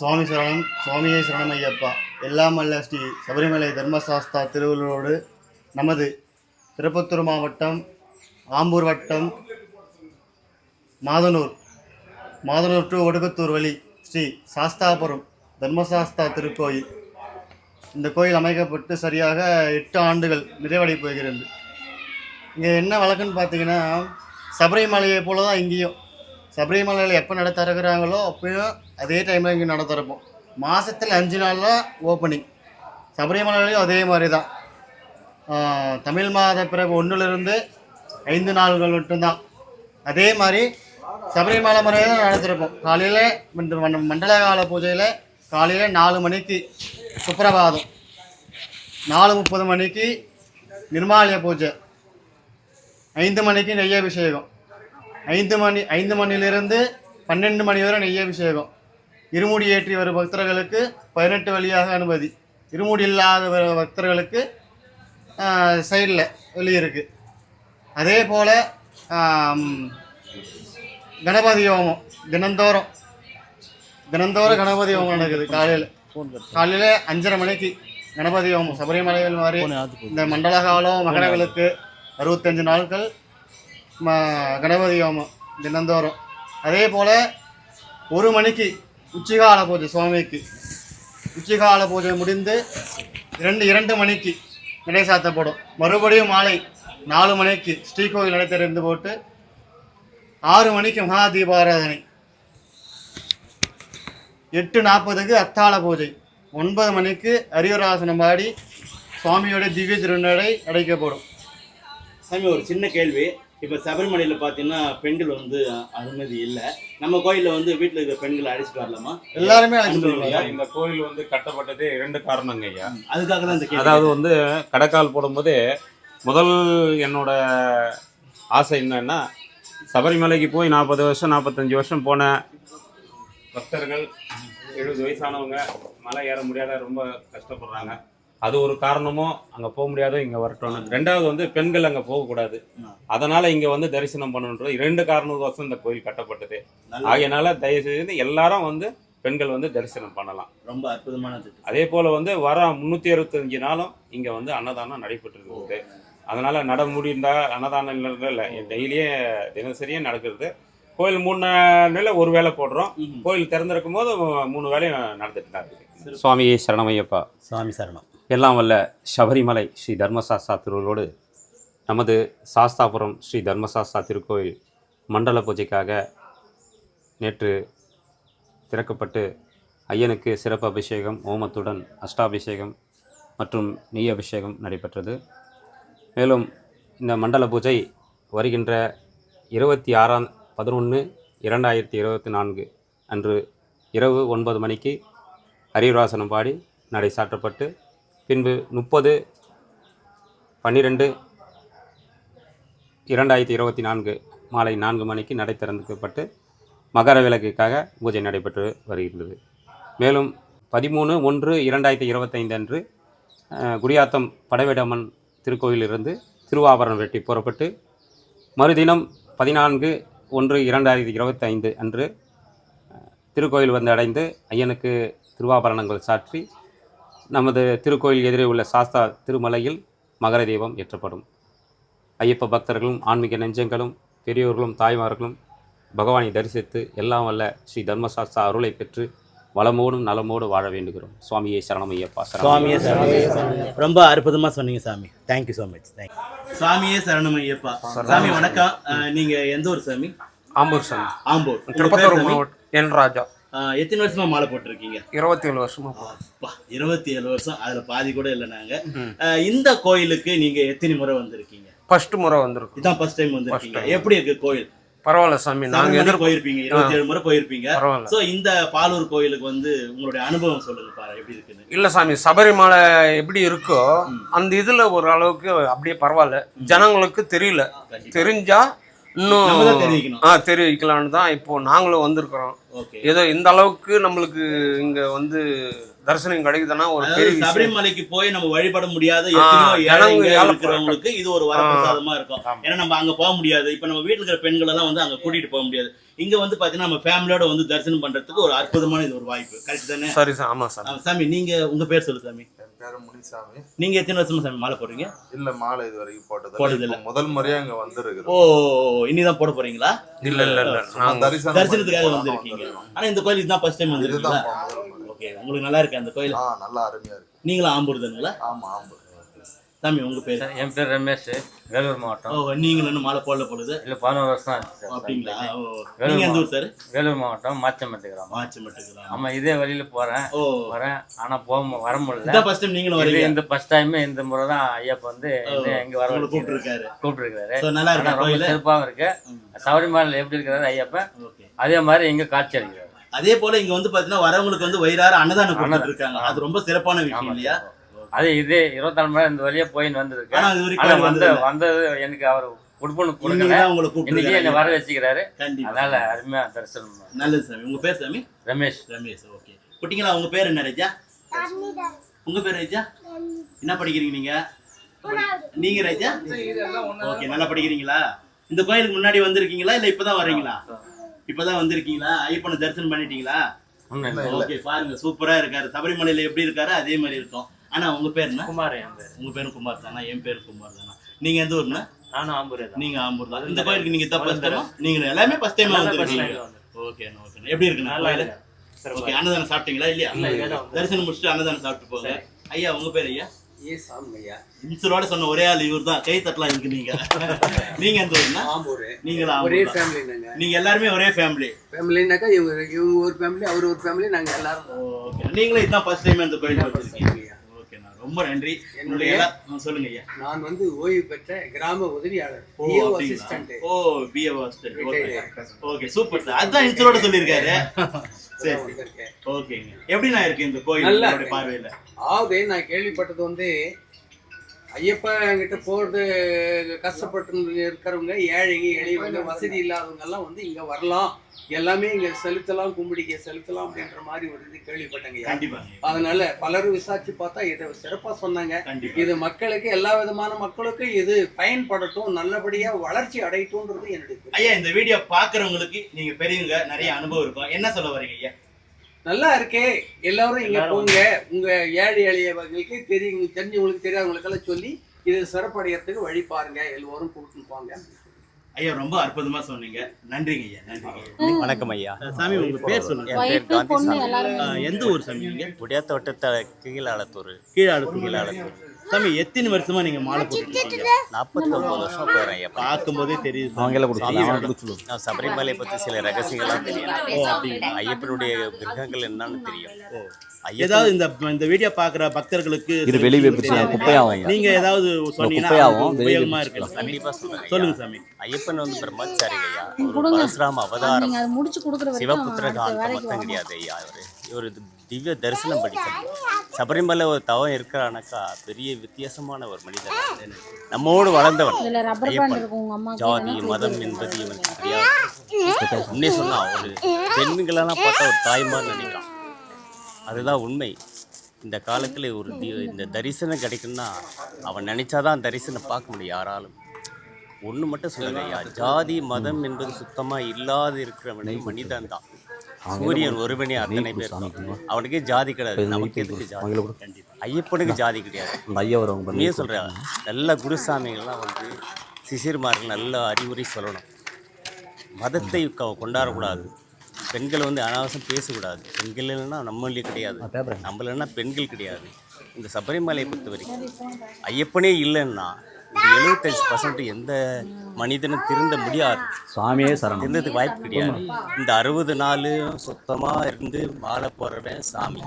சுவாமி சரணம் சுவாமியே சரணம் ஐயப்பா. எல்லாம் அல்ல ஸ்ரீ சபரிமலை தர்மசாஸ்தா திருவள்ளூரோடு நமது திருப்பத்தூர் மாவட்டம் ஆம்பூர் வட்டம் மாதனூர் மாதனூர் டு ஒடுக்கத்தூர் வழி ஸ்ரீ சாஸ்தாபுரம் தர்மசாஸ்தா திருக்கோயில். இந்த கோயில் அமைக்கப்பட்டு சரியாக எட்டு ஆண்டுகள் நிறைவடை போகிறது இங்கே என்ன வழக்குன்னு பார்த்தீங்கன்னா சபரிமலையை போல தான் இங்கேயும் சபரிமலையில் எப்போ நட திறக்கிறாங்களோ அப்பயும் அதே டைமில் இங்கே நட திறப்போம் மாதத்தில் அஞ்சு நாளில் ஓப்பனிங் சபரிமலையிலையும் அதே மாதிரி தான் தமிழ் மாத பிறகு ஒன்றுலேருந்து ஐந்து நாள்கள் மட்டும்தான். அதே மாதிரி சபரிமலை முறையில் தான் நடத்திருப்போம். காலையில் மண்டல கால பூஜையில் காலையில் நாலு மணிக்கு சுப்பிரபாதம். நாலு முப்பது மணிக்கு நிர்மாலய பூஜை. ஐந்து மணிக்கு நெய்யபிஷேகம். ஐந்து மணி ஐந்து மணிலிருந்து பன்னெண்டு மணி வரை நெய்யபிஷேகம் இருமுடி ஏற்றி வரும் பக்தர்களுக்கு பதினெட்டு வழியாக அனுமதி. இருமுடி இல்லாத பக்தர்களுக்கு சைடில் வெளியே இருக்குது அதே போல் கணபதி ஹோமம் தினந்தோறும். தினந்தோறும் கணபதி ஹோமம் நடக்குது காலையில். காலையில் அஞ்சரை மணிக்கு கணபதி ஹோமம். சபரிமலையில் மாதிரி இந்த மண்டல காலம் மகனங்களுக்கு அறுபத்தஞ்சு நாட்கள் கணபதி ஹோமம் தினந்தோறும். அதே போல் ஒரு மணிக்கு உச்சிகால பூஜை சுவாமிக்கு. உச்சிகால பூஜை முடிந்து இரண்டு இரண்டு மணிக்கு நடை சாத்தப்படும் மறுபடியும் மாலை நாலு மணிக்கு ஸ்ரீகோவில் நடை திறந்து போட்டு ஆறு மணிக்கு மகா தீபாராதனை எட்டு நாற்பதுக்கு அத்தாள பூஜை. ஒன்பது மணிக்கு அரியுராசனம் பாடி சுவாமியோட திவ்ய திருநடை அடைக்கப்படும். சாமி ஒரு சின்ன கேள்வி. இப்போ சபரிமலையில் பார்த்தீங்கன்னா பெண்கள் வந்து அனுமதி இல்லை. நம்ம கோயிலில் வந்து வீட்டில் இருக்கிற பெண்களை அழைச்சிட்டு வரலாமா? எல்லாருமே அழைச்சிட்டு? இந்த கோயில் வந்து கட்டப்பட்டதே இரண்டு காரணங்க ஐயா. அதுக்காக தான் அதாவது வந்து கடைக்கால் போடும்போது முதல் என்னோட ஆசை என்னன்னா சபரிமலைக்கு போய் நாற்பது வருஷம் நாற்பத்தஞ்சு வருஷம் போன பக்தர்கள் எழுபது வயசானவங்க மலை ஏற முடியாத ரொம்ப கஷ்டப்படுறாங்க. அது ஒரு காரணமும் அங்கே போக முடியாத இங்கே வரட்டும்னு. ரெண்டாவது வந்து பெண்கள் அங்கே போகக்கூடாது அதனால இங்கே வந்து தரிசனம் பண்ணணுன்றது இரண்டு காரணத்துக்கோசம் இந்த கோயில் கட்டப்பட்டது. ஆகையனால தயவு செய்து எல்லாரும் வந்து பெண்கள் வந்து தரிசனம் பண்ணலாம். ரொம்ப அற்புதமான திட்டம். அதே போல வந்து வர முன்னூத்தி அறுபத்தஞ்சு நாளும் இங்க வந்து அன்னதானம் நடைபெற்று இருக்குது அதனால நட முடிந்தா அன்னதானம் இல்லை இல்லை டெய்லியே தினசரியே நடக்கிறது கோயில் மூணு நாளில் ஒரு வேளை போடுறோம். கோயில் திறந்திருக்கும் போது மூணு வேலையும் நடந்துட்டு தான் இருக்குது சுவாமியே சரணமையப்பா. சுவாமி சரணம். எல்லாம் வல்ல சபரிமலை ஸ்ரீ தர்மசாஸ்தா திருவள்ளோடு நமது சாஸ்தாபுரம் ஸ்ரீ தர்மசாஸ்தா திருக்கோயில் மண்டல பூஜைக்காக நேற்று திறக்கப்பட்டு ஐயனுக்கு சிறப்பு அபிஷேகம் ஓமத்துடன் அஷ்டாபிஷேகம் மற்றும் நெய் அபிஷேகம் நடைபெற்றது. மேலும் இந்த மண்டல பூஜை வருகின்ற இருபத்தி ஆறாம் பதினொன்று இரண்டாயிரத்தி இருபத்தி நான்கு அன்று இரவு ஒன்பது மணிக்கு ஹரிவராசனம் பாடி நடை சாற்றப்பட்டு பின்பு முப்பது பன்னிரெண்டு இரண்டாயிரத்தி இருபத்தி நான்கு மாலை நான்கு மணிக்கு நடை திறந்துக்கப்பட்டு மகர விளக்குக்காக பூஜை நடைபெற்று வருகின்றது மேலும் பதிமூணு ஒன்று இரண்டாயிரத்தி இருபத்தைந்து அன்று குடியாத்தம் படவேடம்மன் திருக்கோயிலிருந்து திருவாபரணம் வெட்டி புறப்பட்டு மறுதினம் பதினான்கு ஒன்று இரண்டாயிரத்தி இருபத்தைந்து அன்று திருக்கோயில் வந்து அடைந்து ஐயனுக்கு திருவாபரணங்கள் சாற்றி நமது திருக்கோயில் எதிரே உள்ள சாஸ்தா திருமலையில் மகர தீபம் ஏற்றப்படும். ஐயப்ப பக்தர்களும் ஆன்மீக நெஞ்சங்களும் பெரியோர்களும் தாய்மார்களும் பகவானை தரிசித்து எல்லாம் வல்ல ஸ்ரீ தர்மசாஸ்தா அருளை பெற்று வளமோடும் நலமோடு வாழ வேண்டுகிறோம். சுவாமியே சரணம் ஐயப்பா சுவாமியே சரணம் ரொம்ப அற்புதமா சொன்னீங்க சாமி. தேங்க்யூ ஸோ மச் தேங்க்யூ சாமியே சரணம் ஐயப்பா. சாமி வணக்கம். அஹ், நீங்க எந்த ஊர் சாமி? ஆம்பூர் சாமி. ஆம்பூர். திருப்பத்தூர்? மாவட்டம் என் ராஜா. எத்தனை வருஷமா மாலை போட்டிருக்கீங்க? இருபத்தி ஏழு வருஷமா. அப்பா, இருபத்தி ஏழு வருஷம். அதுல பாதி கூட இல்லை நாங்க. இந்த கோயிலுக்கு நீங்க எத்தனை முறை வந்திருக்கீங்க? ஃபர்ஸ்ட் முறை வந்திருக்கும். இதான் ஃபர்ஸ்ட் டைம் வந்திருக்கீங்க. எப்படி இருக்கு கோயில்? பரவாயில்ல சாமி நாங்க எதிர் போயிருப்பீங்க இருபத்தி ஏழு முறை போயிருப்பீங்க. பரவாயில்ல. சோ இந்த பாலூர் கோயிலுக்கு வந்து உங்களுடைய அனுபவம் சொல்லுங்க பாரு எப்படி இருக்குன்னு. இல்ல சாமி சபரிமலை எப்படி இருக்கோ அந்த இதுல ஒரு அளவுக்கு அப்படியே பரவாயில்ல. ஜனங்களுக்கு தெரியல. தெரிஞ்சா இன்னும் ஆ தெரிவிக்கலான்னு தான் இப்போ நாங்களும் வந்திருக்கிறோம். ஏதோ இந்த அளவுக்கு நம்மளுக்கு இங்க வந்து தரிசனம் கிடைக்குதுன்னா ஒரு பெரிய சபரிமலைக்கு போய் நம்ம வழிபட முடியாத இருக்கிறவங்களுக்கு இது ஒரு வரப்பிரசாதமா இருக்கும். ஏன்னா நம்ம அங்க போக முடியாது. இப்ப நம்ம வீட்டுல இருக்கிற பெண்கள் எல்லாம் வந்து அங்க கூட்டிட்டு போக முடியாது. இங்க வந்து பாத்தீங்கன்னா நம்ம ஃபேமிலியோட வந்து தரிசனம் பண்றதுக்கு ஒரு அற்புதமான இது ஒரு வாய்ப்பு. கரெக்ட் தானே? சரி சார் ஆமா சார். சாமி நீங்க உங்க பேர் சொல்லு சாமி. என் பேரு முனிசாமி. நீங்க எத்தனை வருஷமா சாமி மாலை போடுறீங்க? இல்ல மாலை இது வரைக்கும் போட்டது போட்டதில்ல. இப்ப முதல் முறையா இங்க வந்திருக்கிறோம். ஓ இனிதான் போட போறீங்களா? இல்ல இல்ல இல்ல. தரிசனத்துக்காக வந்திருக்கீங்க. ஆனா இந்த கோயில் இதுதான் ஃபர்ஸ்ட் டைம் முறை. ஓகே உங்களுக்கு நல்லா இருக்கு அந்த கோயில்? ஆ நல்லா அருமையா இருக்கு. நீங்களும் ஆம்பூர் தானுங்களா ஆமா ஆமா சாமி உங்க பேர்? என் பேர் ரமேஷ் வேலூர் மாவட்டம். ஓ நீங்களும் இன்னும் மாலை போடல பொழுது? இல்லை பதினோரு வருஷம் ஆச்சு சார். அப்படிங்களா? ஓ எந்த ஊர் சார்? வேலூர் மாவட்டம் மாச்சம்பட்டு கிராமம். மாச்சு மட்டும் ஆமா இதே வழியில போறேன். ஓ. வரேன். ஆனா போக வர முடியல. ஃபர்ஸ்ட் டைம் நீங்களும் இது வரீங்க. இந்த ஃபர்ஸ்ட் டைம் இந்த முறை தான் ஐயப்ப வந்து எங்க வர உங்களை வச்சு கூப்பிட்டுருக்காரு. கூப்பிட்டுருக்காரு. ஸோ நல்லா இருக்கு ரொம்ப கோயில்? சிறப்பாகவும் இருக்கு. சபரிமலையில் எப்படி இருக்கிறாரு ஐயப்பன்? ஓகே. அதே மாதிரி இங்க காட்சி அளிக்கிறாரு. அதே போல இங்க வந்து பாத்தீங்கன்னா வரவங்களுக்கு வந்து வயிறார அன்னதானம் கொடுத்துட்டு இருக்காங்க. அது ரொம்ப சிறப்பான விஷயம் இல்லையா? அது இதே இருபத்தாலு மணி இந்த வழியா போயின்னு வந்திருக்கு. ஆனா இது ஆனா வரைக்கும் வந்து வந்தது எனக்கு அவர் உடுப்புன்னு இன்னைக்கு கொடுக்கல. தான் உங்களை இன்னைக்கு என்னை வர வச்சுக்கிறாரு. கண்டிப்பா. அதனால அருமையா தரிசனம். நல்லது சாமி. உங்க பேர் சாமி? ரமேஷ். ரமேஷ். ஓகே. குட்டிங்களா உங்க பேர் என்ன ரஜா? உங்க பேர் ரஜா? என்ன படிக்கிறீங்க நீங்க? நீங்க ரஜா? ஓகே நல்லா படிக்கிறீங்களா? இந்த கோயிலுக்கு முன்னாடி வந்திருக்கீங்களா? இல்ல இப்பதான் வர்றீங்களா? இப்பதான் வந்திருக்கீங்களா? ஐயப்பனை தரிசனம் பண்ணிட்டீங்களா. ஓகே பாருங்க. சூப்பரா இருக்காரு. சபரிமலையில எப்படி இருக்காரு அதே மாதிரி இருக்கும். ஆனா உங்க பேர் என்ன? குமார் என் பேர். உங்க பேரும் குமார் தானா. என் பேரு குமார் தானா. நீங்க எந்த ஊர்னா நானும் ஆம்பூரே நீங்க ஆம்பூர் தான். இந்த கோயிலுக்கு நீங்க தான் ஃபர்ஸ்ட் டைமா நீங்க எல்லாமே ஃபர்ஸ்ட் டைமா வந்திருக்கீங்க. ஓகே ஓகே எப்படி இருக்கு நல்லா ஓகே அன்னதானம் சாப்பிட்டீங்களா இல்லையா? இல்ல, இல்ல. தரிசனம் முடிச்சுட்டு அன்னதானம் சாப்பிட்டு போங்க. ஐயா உங்க பேர் ஐயா? ஏ சாமியா இன்சரோட சொன்ன ஒரே ஆள் இவர் தான் கை தட்டலாம் இருக்கு நீங்க. நீங்க எந்த ஊர்னா ஆம்பூர் நீங்களும் ஒரே. ஃபேமிலி நாங்க. நீங்க எல்லாருமே ஒரே ஃபேமிலி ஃபேமிலினாக்கா இவங்க இவங்க ஒரு ஃபேமிலி அவர் ஒரு ஃபேமிலி நாங்க எல்லாரும். ஓகே நீங்களும் இதுதான் ஃபர்ஸ்ட் டைம் இந்த கோயில் ஓகேண்ணா ரொம்ப நன்றி. என்னுடைய சொல்லுங்க ஐயா. நான் வந்து ஓய்வு பெற்ற கிராம உதவியாளர் ஓ அப்படிங்களா? Assistant okay okay super sir அதான் இன்சரோட சொல்லியிருக்காரு. சரி ஓகேங்க எப்படிண்ணா இருக்கு இந்த கோயில். பார்வையில? ஆவது நான் கேள்விப்பட்டது வந்து ஐயப்பா கிட்ட போறது கஷ்டப்பட்டு இருக்கிறவங்க ஏழைங்க எளியவங்க வசதி இல்லாதவங்க எல்லாம் வந்து இங்க வரலாம். எல்லாமே இங்க செலுத்தலாம் கும்பிடிக்க செலுத்தலாம் அப்படின்ற மாதிரி ஒரு இது கேள்விப்பட்டேங்க கண்டிப்பா அதனால பலரும் விசாரிச்சு பார்த்தா இதை சிறப்பா சொன்னாங்க. இது மக்களுக்கு எல்லா விதமான மக்களுக்கும் இது பயன்படட்டும் நல்லபடியா வளர்ச்சி அடையட்டும்ன்றது என்னுடைய. ஐயா இந்த வீடியோ பாக்குறவங்களுக்கு நீங்க பெரியவங்க நிறைய அனுபவம் இருக்கும். என்ன சொல்ல வரீங்க ஐயா? நல்லா இருக்கே. எல்லாரும் இங்க போங்க. உங்க ஏழை எளியவங்களுக்கு தெரியும். தெரிஞ்சவங்களுக்கு தெரியாதவங்களுக்கெல்லாம் சொல்லி இது சிறப்படையறதுக்கு வழி பாருங்க. எல்லோரும் கூட்டிட்டு போங்க. ஐயா ரொம்ப அற்புதமா சொன்னீங்க. நன்றிங்க ஐயா நன்றிங்க வணக்கம் ஐயா. சாமி உங்க பேர் சொல்லுங்க. என் பேர் ஒய்ஃபு காந்தி பொண்ணு சாமி எந்த ஊர் சாமி நீங்க? உடையாத்தோட்டத்தை கீழாளத்தூர் கீழாளுக்கு கீழாளத்தூர் சாமி எத்தனை வருஷமா நீங்க மாலை போட்டுட்டு இருக்கீங்க? நாற்பத்தொம்பது வருஷம் போகிறேன் ஐயா பார்க்கும் போதே தெரியுது. தெரியும். நான் சபரிமலை பற்றி சில ரகசியங்கள்லாம் தெரியும். ஐயப்பனுடைய கிரகங்கள் என்னன்னு தெரியும். ஏதாவது இந்த இந்த வீடியோ பாக்குற பக்தர்களுக்கு இது வெளியே. குப்பையாகும். நீங்க ஏதாவது சொன்னீங்கன்னா உபயோகமா. இருக்கு கண்டிப்பா சொல்லுங்க ஐயா. சாமி. ஐயப்பன் வந்து பிரம்மச்சாரி ஐயா. பரசுராம அவதாரம். நீங்க அதை முடிச்சு கொடுக்குற வரைக்கும் சிவபுத்திர வரணும். கிடையாது ஐயா இவர். இவர் திவ்ய தரிசனம் படித்தவர் சபரிமலை ஒரு தவம் இருக்கிறானாக்கா பெரிய வித்தியாசமான ஒரு மனிதர். நம்மோடு வளர்ந்தவன் ஜாதி மதம் என்பது இவனுக்கு தெரியாது. உண்மையை சொன்னா ஒரு பெண்களெல்லாம் பார்த்தா ஒரு தாய்மார் நினைக்கிறான். அதுதான் உண்மை. இந்த காலத்தில் ஒரு தி இந்த தரிசனம் கிடைக்கும்னா அவன் நினைச்சாதான் தரிசனம் பார்க்க முடியும் யாராலும். ஒன்று மட்டும் சொல்லுங்க ஐயா ஜாதி மதம் என்பது சுத்தமாக இல்லாத இருக்கிறவனே மனிதன் தான் சூரியன் ஒருவனே அத்தனை பேர். அவனுக்கே ஜாதி கிடையாது. நமக்கு எதுக்கு ஜாதி? ஐயப்பனுக்கு ஜாதி கிடையாது. ஐயா வருவாங்க உண்மையே சொல்கிறேன் நல்ல குருசாமிகள்லாம் வந்து சிசிர்மார்கள் நல்ல அறிவுரை சொல்லணும். மதத்தை கொண்டாடக்கூடாது. பெண்கள் வந்து அனாவசியம் பேசக்கூடாது. பெண்கள் இல்லைன்னா நம்மளே கிடையாது. நம்ம இல்லைன்னா பெண்கள் கிடையாது. இந்த சபரிமலையை பொறுத்த வரைக்கும் ஐயப்பனே இல்லைன்னா இந்த எழுபத்தஞ்சு பர்சன்ட் எந்த மனிதனும் திருந்த முடியாது. சாமியே சரணம். திருந்ததுக்கு வாய்ப்பு கிடையாது. இந்த அறுபது நாள் சுத்தமாக இருந்து மாலை போடுறவன் சாமி.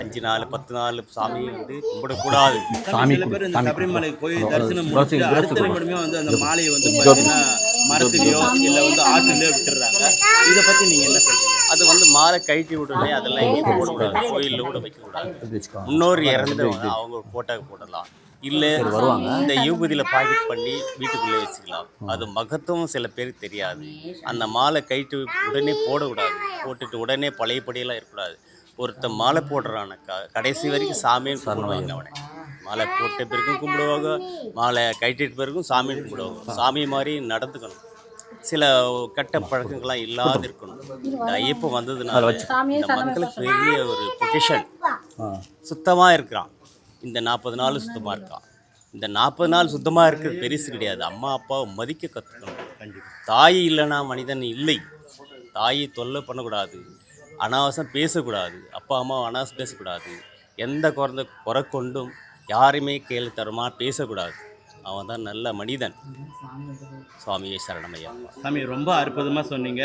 அஞ்சு நாள் பத்து நாள் சாமி வந்து கும்பிடக்கூடாது. சாமி சில பேர் இந்த சபரிமலை போய் தரிசனம் முடிச்சுட்டு அடுத்த நிமிடமே வந்து அந்த மாலையை வந்து பாத்தீங்கன்னா மரத்துலயோ இல்ல வந்து ஆற்றுலயோ விட்டுறாங்க. இத பத்தி நீங்க என்ன சொல்றீங்க? அது வந்து மாலை கழட்டி விடுறதே அதெல்லாம் இங்கே போடக்கூடாது. கோயிலில் கூட வைக்கக்கூடாது முன்னோர் இறந்தவங்க அவங்க போட்டோ போடலாம். இல்லை சரி, வருவாங்க. இந்த யூபதியில் பாக்கெட் பண்ணி வீட்டுக்குள்ளே வச்சுக்கலாம். அது மகத்துவம் சில பேருக்கு தெரியாது. அந்த மாலை கைட்டு உடனே போடக்கூடாது. போட்டுட்டு உடனே பழையபடியெல்லாம் இருக்கக்கூடாது. ஒருத்தன் மாலை போடுறான க கடைசி வரைக்கும் சாமின்னு கும்பிடுவாங்க அவனை. மாலை போட்ட பிறகும் கும்பிடுவாங்க. மாலை கைட்டிட்ட பிறகும் சாமின்னு கும்பிடுவாங்க. சாமி மாதிரி நடந்துக்கணும். சில கெட்ட பழக்கங்கள்லாம் இல்லாத இருக்கணும். இந்த ஐயப்பன் வந்ததுனால இந்த மக்களுக்கு பெரிய ஒரு பொசிஷன் சுத்தமாக இருக்கிறான். இந்த நாற்பது நாள் சுத்தமாக இருக்கான் இந்த நாற்பது நாள் சுத்தமாக இருக்கிறது பெருசு கிடையாது. அம்மா அப்பாவை மதிக்க கற்றுக்கணும் கண்டிப்பாக தாய் இல்லைன்னா மனிதன் இல்லை. தாயை தொல்லை பண்ணக்கூடாது. அனாவசம் பேசக்கூடாது. அப்பா அம்மா அனாவசம் பேசக்கூடாது. எந்த குறந்த குறை கொண்டும் யாருமே கேள்வி தரமாக பேசக்கூடாது. அவன் தான் நல்ல மனிதன். சுவாமியே சரணமையா. சாமி ரொம்ப அற்புதமாக சொன்னீங்க.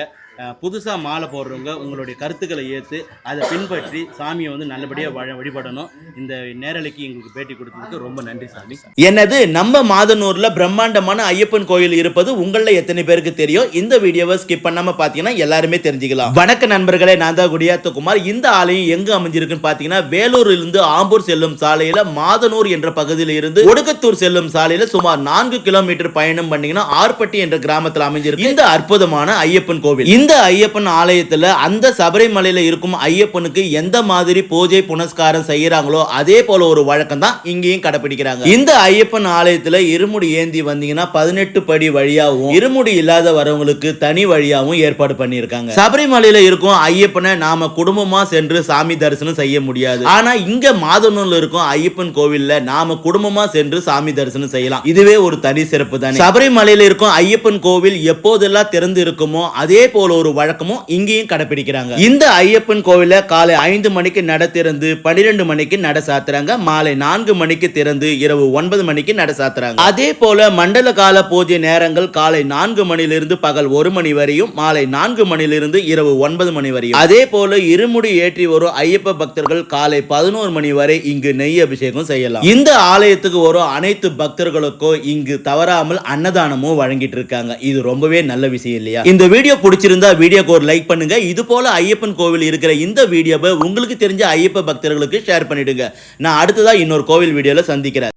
புதுசாக மாலை போடுறவங்க உங்களுடைய கருத்துக்களை ஏற்று அதை பின்பற்றி சாமியை வந்து நல்லபடியாக வழ வழிபடணும். இந்த நேரலைக்கு எங்களுக்கு பேட்டி கொடுத்ததுக்கு ரொம்ப நன்றி சாமி. என்னது நம்ம மாதனூர்ல பிரம்மாண்டமான ஐயப்பன் கோயில் இருப்பது உங்கள எத்தனை பேருக்கு தெரியும்? இந்த வீடியோவை ஸ்கிப் பண்ணாம பாத்தீங்கன்னா எல்லாருமே தெரிஞ்சுக்கலாம். வணக்க நண்பர்களே நான் தான் குடியாத்தகுமார் இந்த ஆலயம் எங்க அமைஞ்சிருக்குன்னு பாத்தீங்கன்னா வேலூரில் இருந்து ஆம்பூர் செல்லும் சாலையில மாதனூர் என்ற பகுதியில் இருந்து ஒடுக்கத்தூர் செல்லும் சாலையில சுமார் நான்கு கிலோமீட்டர் பயணம் பண்ணீங்கன்னா ஆர்பட்டி என்ற கிராமத்தில் அமைஞ்சிருக்கு. இந்த அற்புதமான ஐயப்பன் கோவில். இந்த ஐயப்பன் ஆலயத்துல அந்த சபரிமலையில இருக்கும் ஐயப்பனுக்கு எந்த மாதிரி பூஜை புனஸ்காரம் செய்யறாங்களோ அதே போல ஒரு வழக்கம் தான் இங்கேயும் கடைபிடிக்கிறாங்க இந்த ஐயப்பன் ஆலயத்துல இருமுடி ஏந்தி வந்தீங்கன்னா பதினெட்டு படி வழியாவும் இருமுடி இல்லாத வரவங்களுக்கு தனி வழியாவும் ஏற்பாடு பண்ணியிருக்காங்க. சபரிமலையில இருக்கும் ஐயப்பனை நாம குடும்பமா சென்று சாமி தரிசனம் செய்ய முடியாது. ஆனா இங்க மாதனூர்ல இருக்கும் ஐயப்பன் கோவில்ல நாம குடும்பமா சென்று சாமி தரிசனம் செய்யலாம். இதுவே ஒரு தனி சிறப்பு தானே. சபரிமலையில இருக்கும் ஐயப்பன் கோவில் எப்போதெல்லாம் திறந்து இருக்குமோ அதே போல ஒரு வழக்கமும் இங்கேயும் கடைபிடிக்கிறாங்க இந்த ஐயப்பன் கோவில காலை ஐந்து மணிக்கு நட திறந்து பன்னிரெண்டு மணிக்கு நட சாத்துறாங்க. மாலை நான்கு மணிக்கு திறந்து இரவு ஒன்பது மணிக்கு நட சாத்துறாங்க. அதே போல மண்டல கால பூஜை நேரங்கள் காலை நான்கு மணிலிருந்து பகல் ஒரு மணி வரையும் மாலை நான்கு மணிலிருந்து இரவு ஒன்பது மணி வரையும். அதே போல இருமுடி ஏற்றி வரும் ஐயப்ப பக்தர்கள் காலை பதினோரு மணி வரை இங்கு நெய் அபிஷேகம் செய்யலாம். இந்த ஆலயத்துக்கு வரும் அனைத்து பக்தர்களுக்கும் இங்கு தவறாமல் அன்னதானமும் வழங்கிட்டு இருக்காங்க இது ரொம்பவே நல்ல விஷயம் இல்லையா? இந்த வீடியோ பிடிச்சிருந்தா வீடியோக்கு ஒரு லைக் பண்ணுங்க. இது போல ஐயப்பன் கோவில் இருக்கிற இந்த வீடியோவை உங்களுக்கு தெரிஞ்ச ஐயப்ப பக்தர்களுக்கு ஷேர் பண்ணிடுங்க. நான் அடுத்ததா இன்னொரு கோவில் வீடியோவில் சந்திக்கிறேன்.